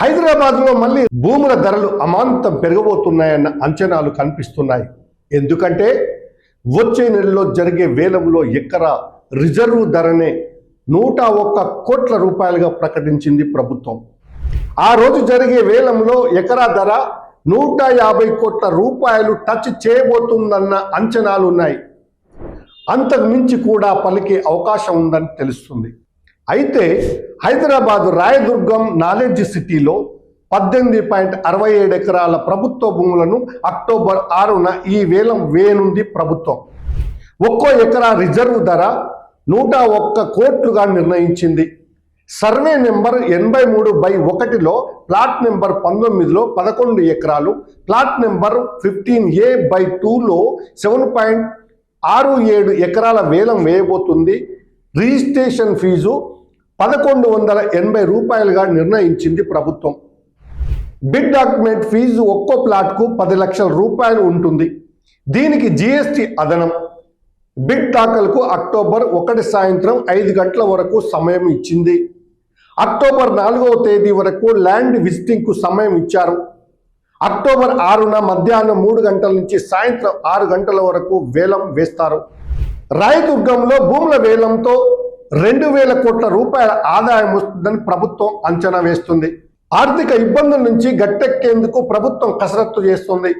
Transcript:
హైదరాబాద్లో మళ్ళీ భూముల ధరలు అమాంతం పెరగబోతున్నాయన్న అంచనాలు కనిపిస్తున్నాయి. ఎందుకంటే వచ్చే నెలలో జరిగే వేలంలో ఎకరా రిజర్వ్ ధరనే నూట ఒక్క కోట్ల రూపాయలుగా ప్రకటించింది ప్రభుత్వం. ఆ రోజు జరిగే వేలంలో ఎకరా ధర నూట యాభై కోట్ల రూపాయలు టచ్ చేయబోతుందన్న అంచనాలు ఉన్నాయి అంతకు మించి కూడా పలికే అవకాశం ఉందని తెలుస్తుంది. అయితే హైదరాబాద్ రాయదుర్గం నాలెడ్జ్ సిటీలో పద్దెనిమిది పాయింట్ అరవై ఏడు ఎకరాల ప్రభుత్వ భూములను అక్టోబర్ ఆరున ఈ వేలం వేనుంది ప్రభుత్వం. ఒక్కో ఎకరా రిజర్వ్ ధర నూట ఒక్క కోట్లుగా నిర్ణయించింది. సర్వే నెంబర్ ఎనభై మూడు బై ఒకటిలో ప్లాట్ నెంబర్ పంతొమ్మిదిలో పదకొండు ఎకరాలు plot number fifteen A by టూలో సెవెన్ పాయింట్ ఆరు ఏడు ఎకరాల వేలం వేయబోతుంది. రిజిస్ట్రేషన్ ఫీజు పదకొండు వందల ఎనభై రూపాయలుగా నిర్ణయించింది ప్రభుత్వం. బిడ్ డాక్యుమెంట్ ఫీజు ఒక్కో ప్లాట్కు పది లక్షల రూపాయలు ఉంటుంది. దీనికి జిఎస్టి అదనం. బిడ్ దాఖలకు అక్టోబర్ ఒకటి సాయంత్రం ఐదు గంటల వరకు సమయం ఇచ్చింది. అక్టోబర్ నాలుగవ తేదీ వరకు ల్యాండ్ విజిటింగ్కు సమయం ఇచ్చారు. అక్టోబర్ ఆరున మధ్యాహ్నం మూడు గంటల నుంచి సాయంత్రం ఆరు గంటల వరకు వేలం వేస్తారు. రాయదుర్గంలో భూముల వేలంతో రెండు వేల కోట్ల రూపాయల ఆదాయం వస్తుందని ప్రభుత్వం అంచనా వేస్తుంది. ఆర్థిక ఇబ్బందుల నుంచి గట్టెక్కేందుకు ప్రభుత్వం కసరత్తు చేస్తుంది.